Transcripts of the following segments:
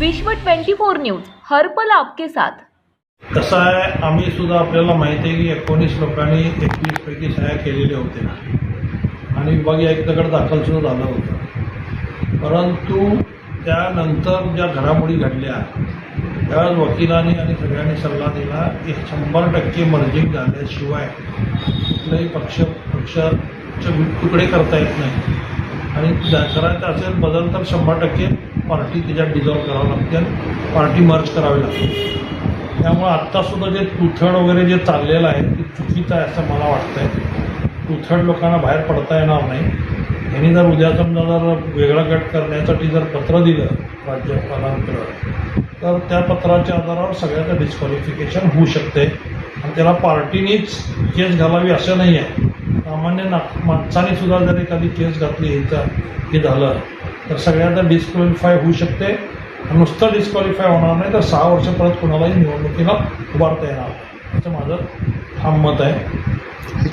विश्व 24 न्यूज हरपल आपके साथ. कसं आहे आम्ही सुद्धा आपल्याला माहिती आहे की एकोणीस लोकांनी एकवीस पैकी सह्या केलेल्या होत्या. आणि विभागीय आयुक्ताकडे दाखल सुद्धा झालं होतं. परंतु त्यानंतर ज्या घडामोडी घडल्या त्यावेळेस वकिलांनी आणि सगळ्यांनी सल्ला दिला की शंभर टक्के मर्जिंग झाल्याशिवाय कुठलाही पक्ष पक्षाचे तुकडे करता येत नाही. आणि करायचं असेल बदल तर शंभर टक्के पार्टी त्याच्यात डिझॉल्व करावं लागते आणि पार्टी मर्ज करावी लागते. त्यामुळं आत्तासुद्धा जे तुथड वगैरे जे चाललेलं आहे ते चुकीचं आहे असं मला वाटतं आहे तुथड लोकांना बाहेर पडता येणार नाही. यांनी जर उद्या समजा जर वेगळा गट करण्यासाठी जर पत्र दिलं राज्यपालांकडं तर त्या पत्राच्या आधारावर सगळ्याचं डिस्क्वालिफिकेशन होऊ शकते. आणि त्याला पार्टीनीच केस घालावी असं नाही आहे सामान्य ना माणसाने सुद्धा जर एखादी केस घातली ह्याचा हे झालं तर सगळ्यांना डिस्क्वालिफाय होऊ शकते. नुसतं डिस्क्वालिफाय होणार नाही तर सहा वर्ष परत कोणालाही निवडणुकीला उभारता येणार. असं माझं ठाम मत आहे.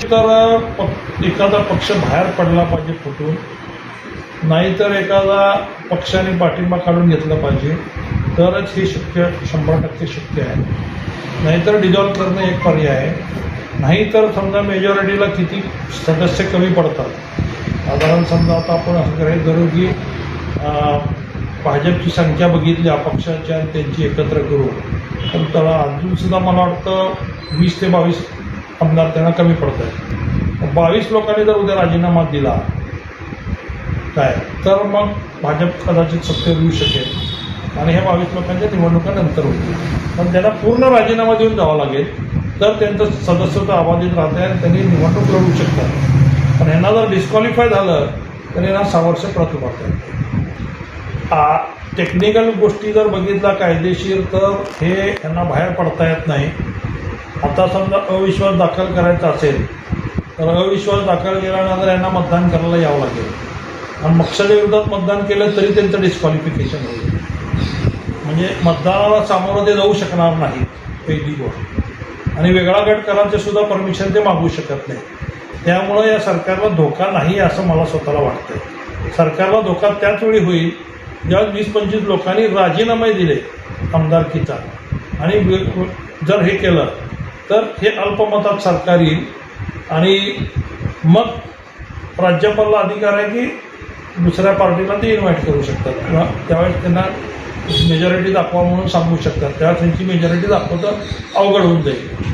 तर प- एखादा पक्ष बाहेर पडला पाहिजे फुटून नाहीतर एखादा पक्षाने पाठिंबा काढून घेतला पाहिजे तरच हे शक्य शंभर टक्के शक्य आहे. नाहीतर डिझॉल्व करणं एक पर्याय आहे. नाहीतर समजा मेजॉरिटीला किती सदस्य कमी पडतात. साधारण समजा आता आपण असं गृहीत धरू की भाजपची संख्या बघितली अपक्षाची आणि त्यांची एकत्र करून. तर त्याला अजूनसुद्धा मला वाटतं वीस ते बावीस आमदार त्यांना कमी पडत आहेत बावीस लोकांनी जर उद्या राजीनामा दिला काय? तर मग भाजप कदाचित सत्तेवर येऊ शकेल. आणि ह्या बावीस लोकांच्या निवडणुका नंतर होतील पण त्यांना पूर्ण राजीनामा देऊन जावं लागेल. तर त्यांचं सदस्यत्व अबाधित राहते आणि त्यांनी निवडणूक लढवू शकतात. पण यांना जर डिस्क्वालिफाय झालं तर यांना सावर्ष वर्ष परत टेक्निकल गोष्टी जर बघितला कायदेशीर तर हे यांना बाहेर पडता येत नाही. आता समजा अविश्वास दाखल करायचा असेल तर अविश्वास दाखल केल्यानंतर यांना मतदान करायला यावं लागेल. आणि पक्षाच्या विरोधात मतदान केलं तरी त्यांचं डिस्क्वालिफिकेशन होईल. म्हणजे मतदानाला सामोरं ते जाऊ शकणार नाही पहिली गोष्ट. आणि वेगळा गट करायचे सुद्धा परमिशन ते मागू शकत नाही त्यामुळं या सरकारला धोका नाही असं मला स्वतःला वाटतं सरकारला धोका त्याच वेळी होईल ज्यावेळेस वीस पंचवीस लोकांनी राजीनामे दिले आमदारकीचा आणि जर हे केलं तर हे अल्पमतात सरकार येईल. आणि मग राज्यपालला अधिकार आहे की दुसऱ्या पार्टीला ते इन्व्हाइट करू शकतात. किंवा त्यावेळेस त्यांना मेजॉरिटी दाखवा म्हणून सांगू शकतात. त्यावेळेस त्यांची मेजॉरिटी दाखवतं अवघड होऊन जाईल.